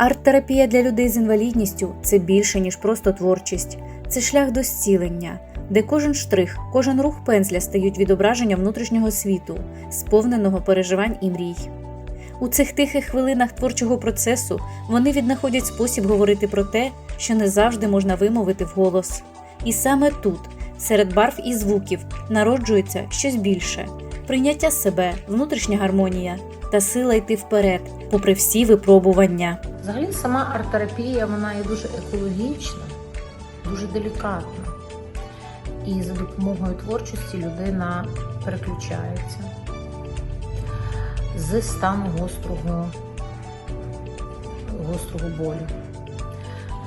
Арт-терапія для людей з інвалідністю це більше, ніж просто творчість, це шлях до зцілення, де кожен штрих, кожен рух пензля стають відображенням внутрішнього світу, сповненого переживань і мрій. У цих тихих хвилинах творчого процесу вони віднаходять спосіб говорити про те, що не завжди можна вимовити вголос. І саме тут, серед барв і звуків, народжується щось більше прийняття себе, внутрішня гармонія та сила йти вперед, попри всі випробування. Взагалі сама арт-терапія вона є дуже екологічна, дуже делікатна. І за допомогою творчості людина переключається з стану гострого, гострого болю.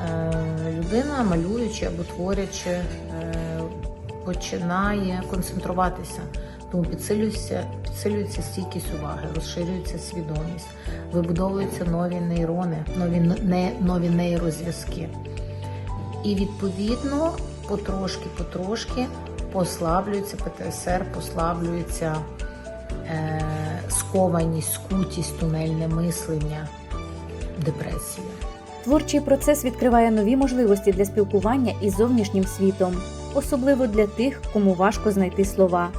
Е, людина, малюючи або творячи, е, починає концентруватися, тому підсилюється, підсилюється стійкість уваги, розширюється свідомість, вибудовуються нові нейрони, нові, не, нові нейрозв'язки. І відповідно потрошки-потрошки послаблюється ПТСР, послаблюється е, скованість, скутість, тунельне мислення, депресія. Творчий процес відкриває нові можливості для спілкування із зовнішнім світом, особливо для тих, кому важко знайти слова.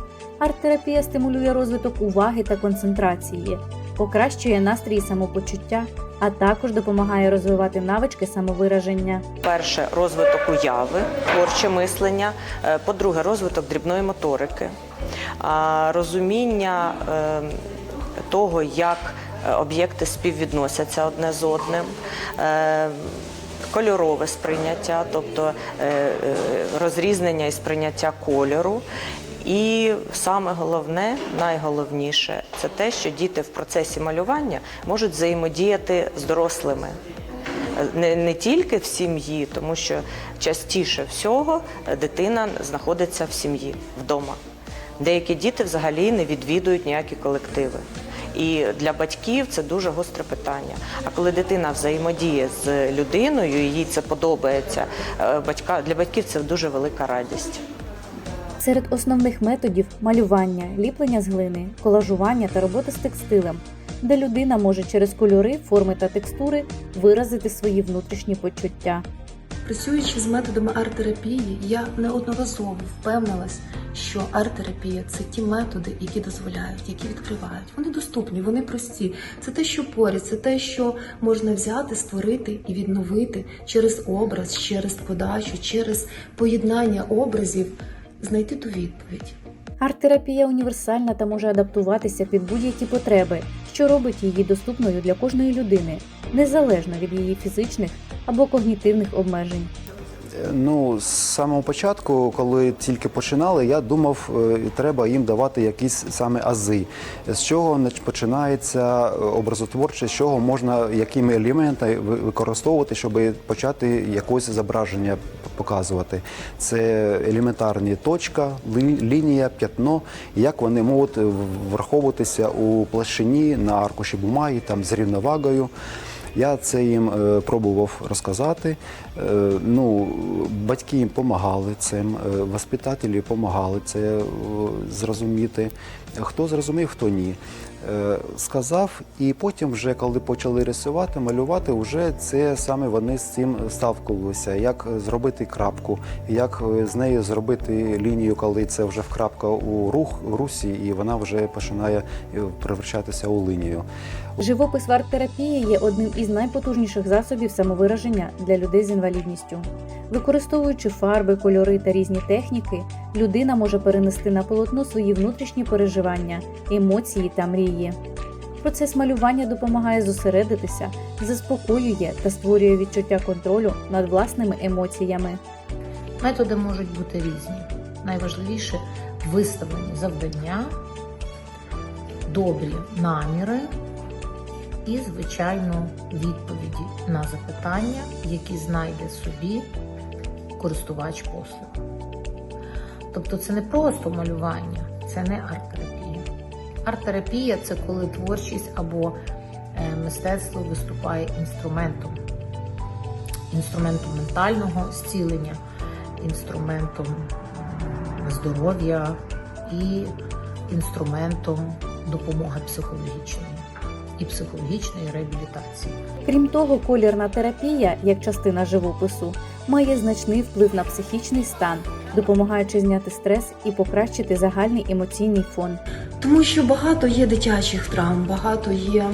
Арт-терапія стимулює розвиток уваги та концентрації, покращує настрій самопочуття, а також допомагає розвивати навички самовираження. Перше розвиток уяви, творче мислення. Е, По-друге, розвиток дрібної моторики, розуміння е, того, як е, об'єкти співвідносяться одне з одним. Кольорове сприйняття, тобто розрізнення і сприйняття кольору. І саме головне, найголовніше, це те, що діти в процесі малювання можуть взаємодіяти з дорослими не, не тільки в сім'ї, тому що частіше всього дитина знаходиться в сім'ї вдома. Деякі діти взагалі не відвідують ніякі колективи. І для батьків це дуже гостре питання. А коли дитина взаємодіє з людиною, їй це подобається, е, батька для батьків це дуже велика радість. Серед основних методів малювання, ліплення з глини, колажування та робота з текстилем, де людина може через кольори, форми та текстури виразити свої внутрішні почуття. Працюючи з методами арт-терапії, я неодноразово впевнилась, що арт-терапія це ті методи, які дозволяють, які відкривають. Вони доступні, вони прості. Це те, що поряд, це те, що можна взяти, створити і відновити через образ, через подачу, через поєднання образів, знайти ту відповідь. Арт-терапія універсальна та може адаптуватися під будь-які потреби, що робить її доступною для кожної людини, незалежно від її фізичних або когнітивних обмежень. Ну, з самого початку, коли тільки починали, я думав, е, треба їм давати якісь саме ази. З чого починається е, образотворче, з чого можна, якими елементи використовувати, щоб почати якось зображення показувати. Це елементарні точка, лі- лінія, п'ятно, як вони можуть враховуватися у площині на аркуші бумаги, там з рівновагою. Я це їм е, пробував розказати. Е, ну, батьки їм допомагали цим, е, воспитателі допомагали це зрозуміти. Хто зрозумів, хто ні. Е, сказав, і потім, вже коли почали рисувати, малювати, вже це саме вони з цим ставкувалися, як зробити крапку, як е, з нею зробити лінію, коли це вже вкрапка у рух у русі, і вона вже починає е, превращатися у лінію. Живопис в арт-терапії є одним із найпотужніших засобів самовираження для людей з інвалідністю. Використовуючи фарби, кольори та різні техніки, людина може перенести на полотно свої внутрішні переживання, емоції та мрії. Процес малювання допомагає зосередитися, заспокоює та створює відчуття контролю над власними емоціями. Методи можуть бути різні. Найважливіше виставлені завдання, добрі наміри і, звичайно, відповіді на запитання, які знайде собі користувач послуг. Тобто це не просто малювання, це не арт-терапія. Арт-терапія це коли творчість або е, мистецтво виступає інструментом, інструментом ментального зцілення, інструментом здоров'я і інструментом допомоги психологічної. і психологічної реабілітації. Крім того, колірна терапія, як частина живопису, має значний вплив на психічний стан, допомагаючи зняти стрес і покращити загальний емоційний фон. Тому що багато є дитячих травм, багато є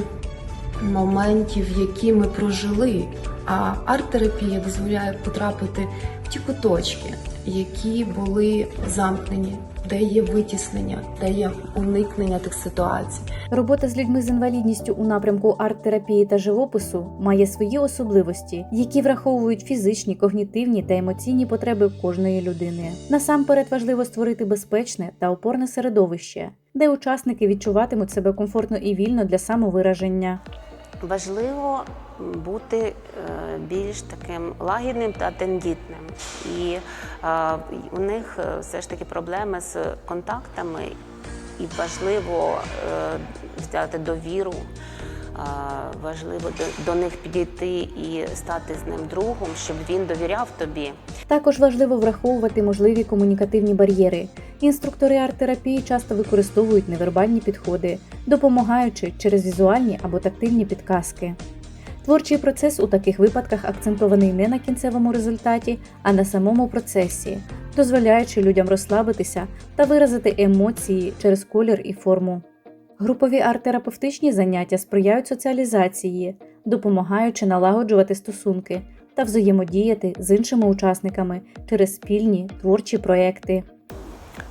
моментів, які ми прожили. А арт-терапія дозволяє потрапити в ті куточки, які були замкнені, де є витіснення, де є уникнення тих ситуацій. Робота з людьми з інвалідністю у напрямку арт-терапії та живопису має свої особливості, які враховують фізичні, когнітивні та емоційні потреби кожної людини. Насамперед важливо створити безпечне та опорне середовище, де учасники відчуватимуть себе комфортно і вільно для самовираження. Важливо бути е, більш таким лагідним та тендітним. І е, у них е, все ж таки проблеми з контактами, і важливо взяти довіру, важливо до них підійти і стати з ним другом, щоб він довіряв тобі. Також важливо враховувати можливі комунікативні бар'єри. Інструктори арт-терапії часто використовують невербальні підходи, допомагаючи через візуальні або тактильні підказки. Творчий процес у таких випадках акцентований не на кінцевому результаті, а на самому процесі, дозволяючи людям розслабитися та виразити емоції через колір і форму. Групові арт-терапевтичні заняття сприяють соціалізації, допомагаючи налагоджувати стосунки та взаємодіяти з іншими учасниками через спільні творчі проекти.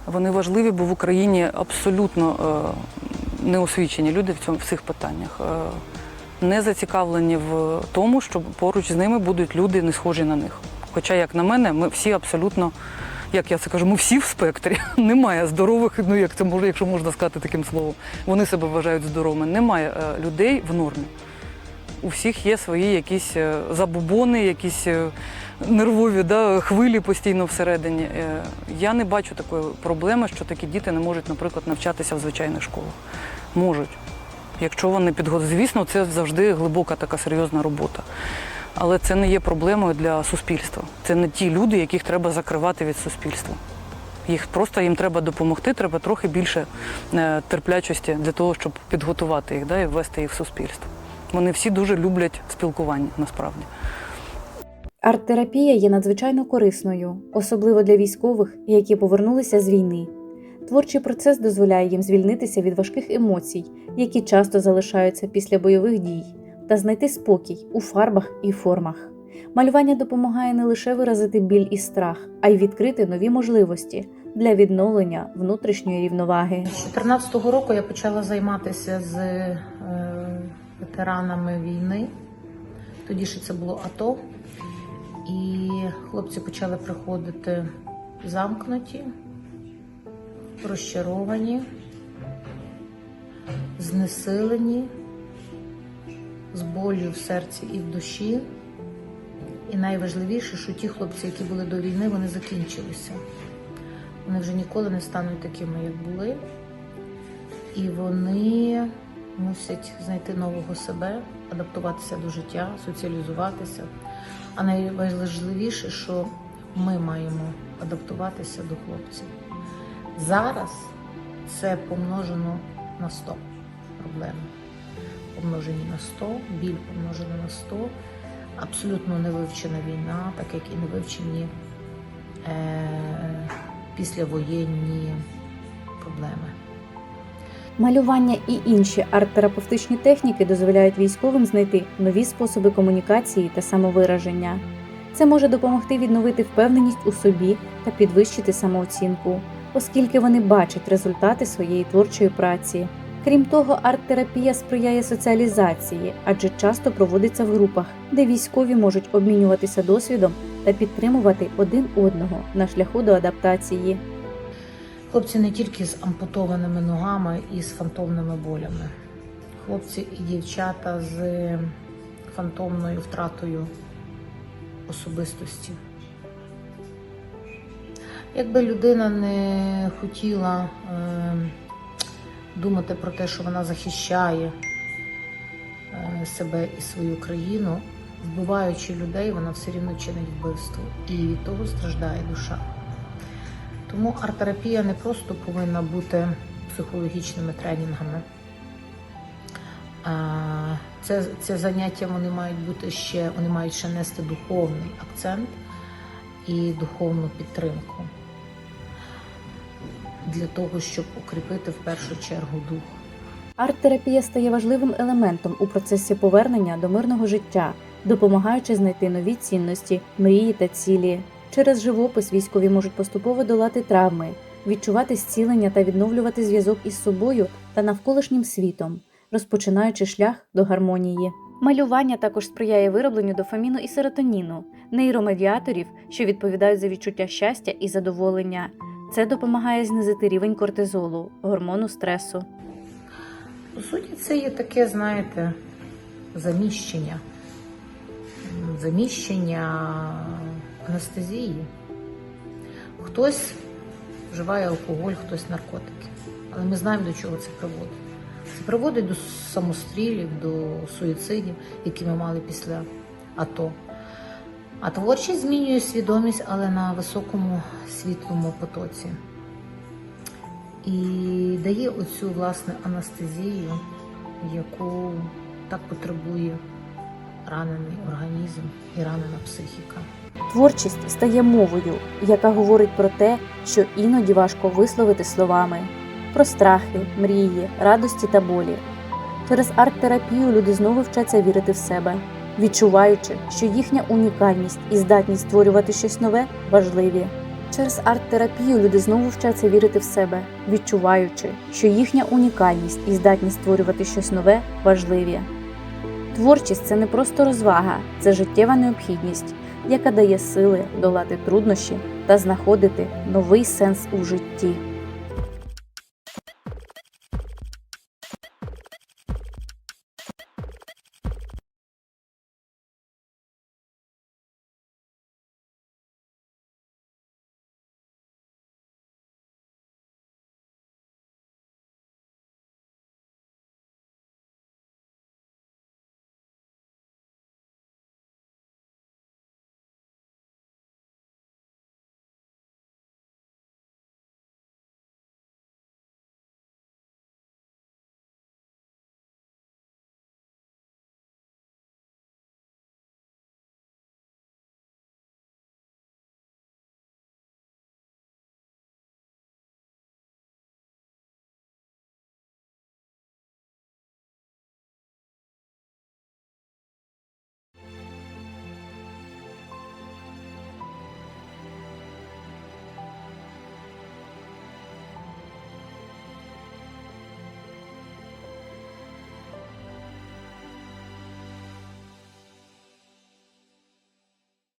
Вони важливі, бо в Україні абсолютно е, неосвічені люди в цьому в цих питаннях. Не зацікавлені в тому, що поруч з ними будуть люди, не схожі на них. Хоча, як на мене, ми всі абсолютно, як я це кажу, ми всі в спектрі. Немає здорових, ну як це може, якщо можна сказати таким словом. Вони себе вважають здоровими. Немає е, людей в нормі. У всіх є свої якісь е, забубони, якісь е, нервові да, хвилі постійно всередині. Я не бачу такої проблеми, що такі діти не можуть, наприклад, навчатися в звичайних школах. Можуть. Якщо вони підготовлені, звісно, це завжди глибока така серйозна робота. Але це не є проблемою для суспільства. Це не ті люди, яких треба закривати від суспільства. Їх просто їм треба допомогти, треба трохи більше е, терплячості для того, щоб підготувати їх да, і ввести їх в суспільство. Вони всі дуже люблять спілкування насправді. Арт-терапія є надзвичайно корисною, особливо для військових, які повернулися з війни. Творчий процес дозволяє їм звільнитися від важких емоцій, які часто залишаються після бойових дій, та знайти спокій у фарбах і формах. Малювання допомагає не лише виразити біль і страх, а й відкрити нові можливості для відновлення внутрішньої рівноваги. З 2014 року я почала займатися з е, ветеранами війни. Тоді ще це було АТО. І хлопці почали приходити замкнуті, розчаровані, знесилені, з болю в серці і в душі. І найважливіше, що ті хлопці, які були до війни, вони закінчилися. Вони вже ніколи не стануть такими, як були. І вони мусять знайти нового себе, адаптуватися до життя, соціалізуватися. А найважливіше, що ми маємо адаптуватися до хлопців. Зараз це помножено на 100 проблеми. Помножені на 100, біль помножено на 100, абсолютно невивчена війна, так як і не вивчені е- післявоєнні проблеми. Малювання і інші арт-терапевтичні техніки дозволяють військовим знайти нові способи комунікації та самовираження. Це може допомогти відновити впевненість у собі та підвищити самооцінку, оскільки вони бачать результати своєї творчої праці. Крім того, арт-терапія сприяє соціалізації, адже часто проводиться в групах, де військові можуть обмінюватися досвідом та підтримувати один одного на шляху до адаптації. Хлопці не тільки з ампутованими ногами і з фантомними болями. Хлопці і дівчата з фантомною втратою особистості. Якби людина не хотіла е, думати про те, що вона захищає е, себе і свою країну, вбиваючи людей, вона все рівно чинить вбивство. І від того страждає душа. Тому арт-терапія не просто повинна бути психологічними тренінгами, Це, це заняття вони мають бути ще, вони мають ще нести духовний акцент і духовну підтримку для того, щоб укріпити в першу чергу дух. Арт-терапія стає важливим елементом у процесі повернення до мирного життя, допомагаючи знайти нові цінності, мрії та цілі. Через живопис військові можуть поступово долати травми, відчувати зцілення та відновлювати зв'язок із собою та навколишнім світом, розпочинаючи шлях до гармонії. Малювання також сприяє виробленню дофаміну і серотоніну, нейромедіаторів, що відповідають за відчуття щастя і задоволення. Це допомагає знизити рівень кортизолу, гормону стресу. По суті, це є таке, знаєте, заміщення. Заміщення анестезії. Хтось вживає алкоголь, хтось наркотики. Але ми знаємо, до чого це приводить. Це приводить до самострілів, до суїцидів, які ми мали після АТО. А творчість змінює свідомість, але на високому світлому потоці і дає оцю власне анестезію, яку так потребує ранений організм і ранена психіка. Творчість стає мовою, яка говорить про те, що іноді важко висловити словами, про страхи, мрії, радості та болі. Через арт-терапію люди знову вчаться вірити в себе, відчуваючи, що їхня унікальність і здатність створювати щось нове важливі. Через арт-терапію люди знову вчаться вірити в себе, відчуваючи, що їхня унікальність і здатність створювати щось нове важливі. Творчість це не просто розвага, це життєва необхідність, яка дає сили долати труднощі та знаходити новий сенс у житті.